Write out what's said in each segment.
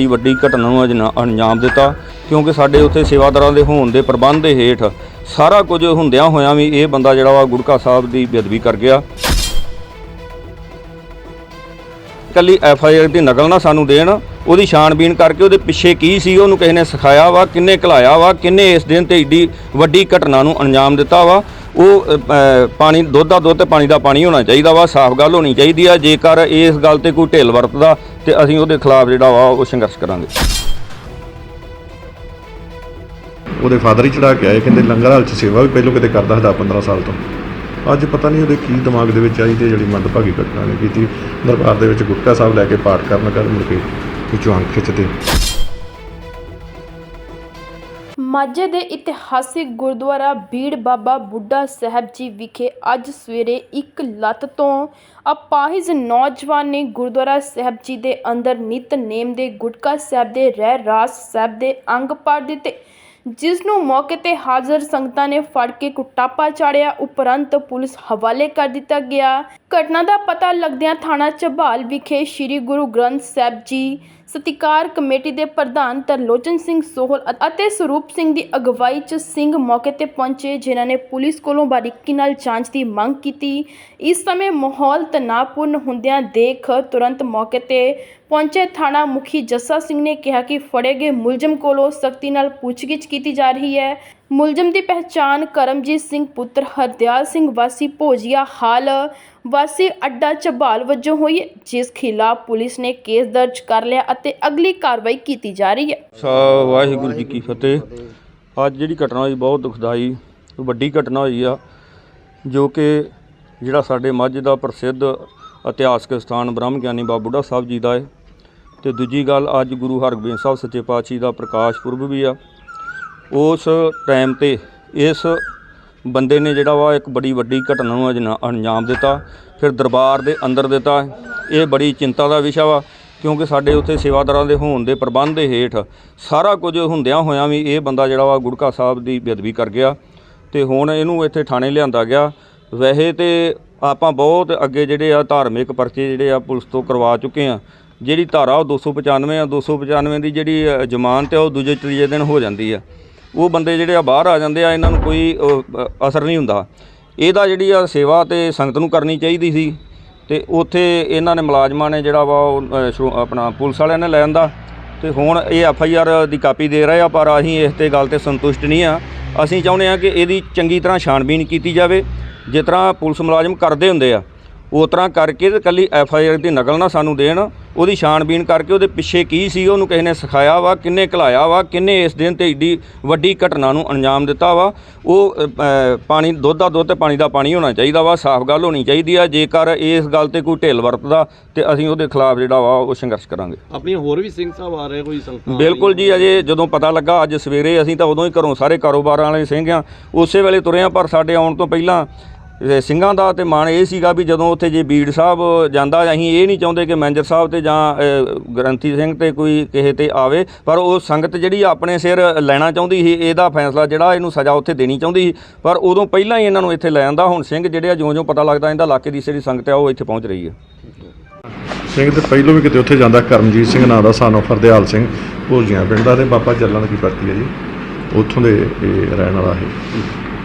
ਇਹ ਵੱਡੀ ਘਟਨਾ ਨੂੰ ਅਜਨਾ- ਅੰਜਾਮ ਦਿੱਤਾ, ਕਿਉਂਕਿ ਸਾਡੇ ਉੱਥੇ ਸੇਵਾਦਾਰਾਂ ਦੇ ਹੋਣ ਦੇ ਪ੍ਰਬੰਧ ਦੇ ਹੇਠ ਸਾਰਾ ਕੁਝ ਹੁੰਦਿਆਂ ਹੋਇਆਂ ਵੀ ਇਹ ਬੰਦਾ ਜਿਹੜਾ ਵਾ ਗੁੜਕਾ ਸਾਹਿਬ ਦੀ ਬੇਅਦਬੀ ਕਰ ਗਿਆ। ਕੱਲੀ ਐਫ ਆਈ ਆਰ ਦੀ ਨਕਲ ਨਾ ਸਾਨੂੰ ਦੇਣ, ਉਹਦੀ ਛਾਣਬੀਨ ਕਰਕੇ ਉਹਦੇ ਪਿੱਛੇ ਕੀ ਸੀ, ਉਹਨੂੰ ਕਿਸੇ ਨੇ ਸਿਖਾਇਆ ਵਾ, ਕਿੰਨੇ ਘਲਾਇਆ ਵਾ, ਕਿੰਨੇ ਇਸ ਦਿਨ ਤੇ ਏਡੀ ਵੱਡੀ ਘਟਨਾ ਨੂੰ ਅੰਜਾਮ ਦਿੱਤਾ ਵਾ, ਉਹ ਪਾਣੀ, ਦੁੱਧ ਦਾ ਦੁੱਧ ਤੇ ਪਾਣੀ ਦਾ ਪਾਣੀ ਹੋਣਾ ਚਾਹੀਦਾ ਵਾ, ਸਾਫ਼ ਗੱਲ ਹੋਣੀ ਚਾਹੀਦੀ ਆ, ਜੇਕਰ ਇਸ ਗੱਲ ਤੇ ਕੋਈ ਢਿੱਲ ਵਰਤਦਾ, ਤੇ ਅਸੀਂ ਉਹਦੇ ਖਿਲਾਫ ਜਿਹੜਾ ਵਾ, ਉਹ ਸੰਘਰਸ਼ ਕਰਾਂਗੇ। ਉਹਦੇ ਫਾਦਰ ਹੀ ਚੜਾ ਕੇ ਆਏ, ਕਹਿੰਦੇ ਲੰਗਰ ਹਾਲ ਚ ਸੇਵਾ ਵੀ ਪਹਿਲੋਂ ਕਿਤੇ ਕਰਦਾ ਸੀ 15 ਸਾਲ ਤੋਂ। ਅੱਜ ਪਤਾ ਨਹੀਂ ਉਹਦੇ ਕੀ ਦਿਮਾਗ ਦੇ ਵਿੱਚ ਆਈ ਤੇ ਜਿਹੜੀ ਮੰਦਭਾਗੀ ਘਟਨਾ ਨੇ ਕੀਤੀ। ਦਰਬਾਰ ਦੇ ਵਿੱਚ ਗੁਟਕਾ ਸਾਹਿਬ ਲੈ ਕੇ ਪਾਠ ਕਰਨ ਕਰ ਮੁੜ ਕੇ ਵਿੱਚੋਂ ਅੰਖ ਖਿੱਚਦੇ। ਮਾਝੇ ਦੇ ਇਤਿਹਾਸਿਕ ਗੁਰਦੁਆਰਾ ਬੀੜ ਬਾਬਾ ਬੁੱਢਾ ਸਾਹਿਬ ਜੀ ਵਿਖੇ ਅੱਜ ਸਵੇਰੇ ਇੱਕ ਲੱਤ ਤੋਂ ਅਪਾਹਿਜ ਨੌਜਵਾਨ ਨੇ ਗੁਰਦੁਆਰਾ ਸਾਹਿਬ ਜੀ ਦੇ ਅੰਦਰ ਨਿਤਨੇਮ ਦੇ ਗੁਟਕਾ ਸਾਹਿਬ ਦੇ ਰਹਿ ਰਾਸ ਸਾਹਿਬ ਦੇ ਅੰਗ ਪਾੜ ਦਿੱਤੇ। ਜਿਸ ਨੂੰ ਮੌਕੇ ਤੇ ਹਾਜ਼ਰ ਸੰਗਤਾਂ ਨੇ ਫੜ ਕੇ ਕੁੱਟਾਪਾ ਚਾੜਿਆ, ਉਪਰੰਤ ਪੁਲਿਸ ਹਵਾਲੇ ਕਰ ਦਿੱਤਾ ਗਿਆ। ਘਟਨਾ ਦਾ ਪਤਾ ਲੱਗਦਿਆਂ ਥਾਣਾ ਝਬਾਲ ਵਿਖੇ ਸ੍ਰੀ ਗੁਰੂ ਗ੍ਰੰਥ ਸਾਹਿਬ ਜੀ ਸਤਿਕਾਰ ਕਮੇਟੀ ਦੇ ਪ੍ਰਧਾਨ ਤਰਲੋਚਨ ਸਿੰਘ ਸੋਹਲ ਅਤੇ ਸਰੂਪ ਸਿੰਘ ਦੀ ਅਗਵਾਈ 'ਚ ਸਿੰਘ ਮੌਕੇ ਤੇ ਪਹੁੰਚੇ, ਜਿਨ੍ਹਾਂ ਨੇ ਪੁਲਿਸ ਕੋਲੋਂ ਬਾਰੀਕੀ ਨਾਲ ਜਾਂਚ ਦੀ ਮੰਗ ਕੀਤੀ। ਇਸ ਸਮੇਂ ਮਾਹੌਲ ਤਣਾਅਪੂਰਨ ਹੁੰਦਿਆਂ ਦੇਖ ਤੁਰੰਤ ਮੌਕੇ ਤੇ ਪਹੁੰਚੇ ਥਾਣਾ ਮੁਖੀ ਜੱਸਾ ਸਿੰਘ ਨੇ ਕਿਹਾ ਕਿ ਫੜੇ ਗਏ ਮੁਲਜ਼ਮ ਕੋਲੋਂ ਸਖਤੀ ਨਾਲ ਪੁੱਛਗਿੱਛ ਕੀਤੀ ਜਾ ਰਹੀ ਹੈ। ਮੁਲਜ਼ਮ ਦੀ ਪਹਿਚਾਣ ਕਰਮਜੀਤ ਸਿੰਘ ਪੁੱਤਰ ਹਰਦਿਆਲ ਸਿੰਘ ਵਾਸੀ ਭੋਜੀਆ ਹਾਲ ਵਾਸੀ ਅੱਡਾ ਝਬਾਲ ਵਜੋਂ ਹੋਈ ਹੈ, ਜਿਸ ਖਿਲਾਫ ਪੁਲਿਸ ਨੇ ਕੇਸ ਦਰਜ ਕਰ ਲਿਆ ਅਤੇ ਅਗਲੀ ਕਾਰਵਾਈ ਕੀਤੀ ਜਾ ਰਹੀ ਹੈ। ਸਾ ਵਾਹਿਗੁਰੂ ਜੀ ਕੀ ਫਤਿਹ। ਅੱਜ ਜਿਹੜੀ ਘਟਨਾ ਹੋਈ ਬਹੁਤ ਦੁਖਦਾਈ ਵੱਡੀ ਘਟਨਾ ਹੋਈ ਆ ਜੋ ਕਿ ਜਿਹੜਾ ਸਾਡੇ ਮੱਝ ਦਾ ਪ੍ਰਸਿੱਧ ਇਤਿਹਾਸਕ ਸਥਾਨ ਬ੍ਰਹਮ ਗਿਆਨੀ ਬਾਬਾ ਬੁੱਢਾ ਸਾਹਿਬ ਜੀ ਦਾ ਹੈ। ਤੇ ਦੂਜੀ ਗੱਲ ਅੱਜ ਗੁਰੂ ਹਰਗੋਬਿੰਦ ਸਾਹਿਬ ਸੱਚੇ ਪਾਤਸ਼ਾਹ ਦਾ ਪ੍ਰਕਾਸ਼ ਪੁਰਬ ਵੀ ਆ। ਉਸ ਟਾਈਮ ਤੇ ਇਸ ਬੰਦੇ ਨੇ ਜਿਹੜਾ ਵਾ ਇੱਕ ਬੜੀ ਵੱਡੀ ਘਟਨਾ ਨੂੰ ਅਜਨਾ- ਅੰਜਾਮ ਦਿੱਤਾ, ਫਿਰ ਦਰਬਾਰ ਦੇ ਅੰਦਰ ਦਿੱਤਾ। ਇਹ ਬੜੀ ਚਿੰਤਾ ਦਾ ਵਿਸ਼ਾ ਵਾ, ਕਿਉਂਕਿ ਸਾਡੇ ਉੱਥੇ ਸੇਵਾਦਾਰਾਂ ਦੇ ਹੋਣ ਦੇ ਪ੍ਰਬੰਧ ਦੇ ਹੇਠ ਸਾਰਾ ਕੁਝ ਹੁੰਦਿਆਂ ਹੋਇਆਂ ਵੀ ਇਹ ਬੰਦਾ ਜਿਹੜਾ ਵਾ ਗੁੜਕਾ ਸਾਹਿਬ ਦੀ ਬੇਅਦਬੀ ਕਰ ਗਿਆ ਤੇ ਹੁਣ ਇਹਨੂੰ ਇੱਥੇ ਥਾਣੇ ਲਿਆਂਦਾ ਗਿਆ। ਵੈਸੇ ਤੇ ਆਪਾਂ ਬਹੁਤ ਅੱਗੇ ਜਿਹੜੇ ਆ ਧਾਰਮਿਕ ਪਰਚੇ ਜਿਹੜੇ ਆ ਪੁਲਿਸ ਤੋਂ ਕਰਵਾ ਚੁੱਕੇ ਆ। ਜਿਹੜੀ ਧਾਰਾ ਉਹ 295 ਆ 295 ਦੀ ਜਿਹੜੀ ਜ਼ਮਾਨਤ ਆ, ਉਹ ਦੂਜੇ ਤੀਜੇ ਦਿਨ ਹੋ ਜਾਂਦੀ ਆ। ਉਹ ਬੰਦੇ ਜਿਹੜੇ ਆ ਬਾਹਰ ਆ ਜਾਂਦੇ ਆ ਇਹਨਾਂ ਨੂੰ ਕੋਈ ਅਸਰ ਨਹੀਂ ਹੁੰਦਾ। ਇਹਦਾ ਜਿਹੜੀ ਆ ਸੇਵਾ ਤੇ ਸੰਗਤ ਨੂੰ ਕਰਨੀ ਚਾਹੀਦੀ ਸੀ ਤੇ ਉੱਥੇ ਇਹਨਾਂ ਨੇ ਮੁਲਾਜ਼ਮਾਂ ਨੇ ਜਿਹੜਾ ਵਾ ਉਹ ਅ, ਆਪਣਾ ਪੁਲਿਸ ਵਾਲਿਆਂ ਨੇ ਲੈ ਆਂਦਾ ਤੇ ਹੁਣ ਇਹ ਐਫ ਆਈ ਆਰ ਦੀ ਕਾਪੀ ਦੇ ਰਹੇ ਆ ਪਰ ਅਸੀਂ ਇਸ ਤੇ ਗੱਲ ਤੇ ਸੰਤੁਸ਼ਟ ਨਹੀਂ ਆ। ਅਸੀਂ ਚਾਹੁੰਦੇ ਆ ਕਿ ਇਹਦੀ ਚੰਗੀ ਤਰ੍ਹਾਂ ਛਾਣਬੀਨ ਕੀਤੀ ਜਾਵੇ। ਜਿਸ ਤਰ੍ਹਾਂ ਪੁਲਿਸ ਮੁਲਾਜ਼ਮ ਕਰਦੇ ਹੁੰਦੇ ਆ ਉਸ ਤਰ੍ਹਾਂ ਕਰਕੇ ਤੇ ਕੱਲੀ ਐਫ ਆਈ ਆਰ ਦੀ ਨਕਲ ਨਾ ਸਾਨੂੰ ਦੇਣ। ਉਹਦੀ ਛਾਣਬੀਨ ਕਰਕੇ ਉਹਦੇ ਪਿੱਛੇ ਕੀ ਸੀ ਉਹਨੂੰ ਕਿਸੇ ਨੇ ਸਿਖਾਇਆ ਵਾ ਕਿੰਨੇ ਘਲਾਇਆ ਵਾ ਕਿੰਨੇ ਇਸ ਦਿਨ ਤੇ ਏਡੀ ਵੱਡੀ ਘਟਨਾ ਨੂੰ ਅੰਜਾਮ ਦਿੱਤਾ ਵਾ ਉਹ ਪਾਣੀ ਦੁੱਧ ਦਾ ਦੁੱਧ ਤੇ ਪਾਣੀ ਦਾ ਪਾਣੀ ਹੋਣਾ ਚਾਹੀਦਾ ਵਾ ਸਾਫ਼ ਗੱਲ ਹੋਣੀ ਚਾਹੀਦੀ ਆ ਜੇਕਰ ਇਸ ਗੱਲ ਤੇ ਕੋਈ ਢਿੱਲ ਵਰਤਦਾ ਤੇ ਅਸੀਂ ਉਹਦੇ ਖਿਲਾਫ ਜਿਹੜਾ ਵਾ ਉਹ ਸੰਘਰਸ਼ ਕਰਾਂਗੇ। ਆਪਣੀਆਂ ਹੋਰ ਵੀ ਸਿੰਘ ਸਾਹਿਬ ਆ ਰਹੇ ਕੋਈ ਆ ਬਿਲਕੁਲ ਜੀ ਅਜੇ ਜਦੋਂ ਪਤਾ ਲੱਗਾ ਅੱਜ ਸਵੇਰੇ ਅਸੀਂ ਤਾਂ ਉਦੋਂ ਹੀ ਘਰੋਂ ਸਾਰੇ ਕਾਰੋਬਾਰਾਂ ਵਾਲੇ ਸਿੰਘ ਆ ਉਸੇ ਵੇਲੇ ਤੁਰੇ ਆ ਪਰ ਸਾਡੇ ਆਉਣ ਤੋਂ ਪਹਿਲਾਂ ਸਿੰਘਾਂ ਦਾ ਤੇ ਮਾਣ ਇਹ ਸੀਗਾ ਵੀ ਜਦੋਂ ਉੱਥੇ ਜੇ ਬੀੜ ਸਾਹਿਬ ਜਾਂਦਾ, ਅਸੀਂ ਇਹ ਨਹੀਂ ਚਾਹੁੰਦੇ ਕਿ ਮੈਨੇਜਰ ਸਾਹਿਬ ਤੇ ਜਾਂ ਗ੍ਰੰਥੀ ਸਿੰਘ ਤੇ ਕੋਈ ਕਿਸੇ ਤੇ ਆਵੇ, ਪਰ ਉਹ ਸੰਗਤ ਜਿਹੜੀ ਆਪਣੇ ਸਿਰ ਲੈਣਾ ਚਾਹੁੰਦੀ ਸੀ, ਇਹਦਾ ਫੈਸਲਾ ਜਿਹੜਾ ਇਹਨੂੰ ਸਜ਼ਾ ਉੱਥੇ ਦੇਣੀ ਚਾਹੁੰਦੀ ਸੀ। ਪਰ ਉਦੋਂ ਪਹਿਲਾਂ ਹੀ ਇਹਨਾਂ ਨੂੰ ਇੱਥੇ ਲੈ ਆਂਦਾ, ਹੁਣ ਸਿੰਘ ਜਿਹੜੇ ਆ, ਜਿਉਂ-ਜਿਉਂ ਪਤਾ ਲੱਗਦਾ ਇਹਦਾ ਇਲਾਕੇ ਦੀ ਜਿਹੜੀ ਸੰਗਤ ਆ, ਉਹ ਇੱਥੇ ਪਹੁੰਚ ਰਹੀ ਹੈ ਸਿੰਘ ਤੇ ਪਹਿਲੋਂ ਵੀ ਕਿਤੇ ਉੱਥੇ ਜਾਂਦਾ, ਕਰਮਜੀਤ ਸਿੰਘ ਨਾਂ ਦਾ ਸਾਨੂੰ ਫਰਦਿਆਲ ਸਿੰਘ, ਭੋਜੀਆਂ ਪਿੰਡ ਦਾ ਤੇ ਬਾਬਾ ਚੱਲਣ ਕੀ ਪਰਤੀ ਹੈ ਜੀ। ਉੱਥੋਂ ਦੇ ਇਹ ਰਹਿਣ ਵਾਲਾ ਹੈ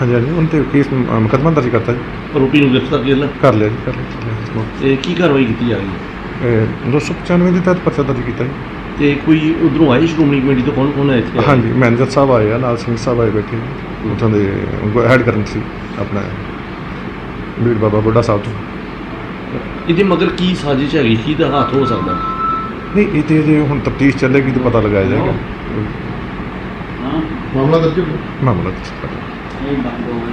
ਹਾਂਜੀ ਹਾਂਜੀ ਉਹਨਾਂ ਤੇ ਕੇਸ ਅ, ਮੁਕੱਦਮਾ ਦਰਜ ਕਰਤਾ ਜੀ। ਆਰੋਪੀ ਨੂੰ ਗ੍ਰਿਫਤਾਰ ਕਰ ਲਿਆ ਕਰ ਲਿਆ ਜੀ ਕਰ ਲਿਆ, ਕਰ ਲਿਆ। ਤੇ ਕੀ ਕਾਰਵਾਈ ਕੀਤੀ ਜਾ ਰਹੀ ਹੈ? ਇਹ 295 ਦੇ ਤਹਿਤ ਪਰਚਾ ਦਰਜ ਕੀਤਾ ਜੀ। ਤੇ ਕੋਈ ਉਧਰੋਂ ਆਈ ਸ਼੍ਰੋਮਣੀ ਕਮੇਟੀ ਤੋਂ? ਕੌਣ ਕੌਣ ਹੈ ਇੱਥੇ? ਹਾਂਜੀ ਮੈਨੇਜਰ ਸਾਹਿਬ ਆਏ ਆ ਨਾਲ ਸਿੰਘ ਸਾਹਿਬ ਆਏ ਬੈਠੇ ਨੇ। ਉਥੋਂ ਦੇ ਹੈਡ ਕਰਨ ਸੀ ਆਪਣਾ ਬੀੜ ਬਾਬਾ ਬੁੱਢਾ ਸਾਹਿਬ ਤੋਂ। ਇਹਦੇ ਮਗਰ ਕੀ ਸਾਜ਼ਿਸ਼ ਹੈਗੀ? ਕੀ ਦਾ ਹੱਥ ਹੋ ਸਕਦਾ? ਨਹੀਂ ਇਹ ਤੇ ਜੇ ਹੁਣ ਤਫਤੀਸ਼ ਚੱਲੇਗੀ ਤਾਂ ਪਤਾ ਲਗਾਇਆ ਜਾਏਗਾ। ਮਾਮਲਾ ਦਰਜ ਮਾਮਲਾ ਦਰਜ ਕਰ ਲਿਆ। lima.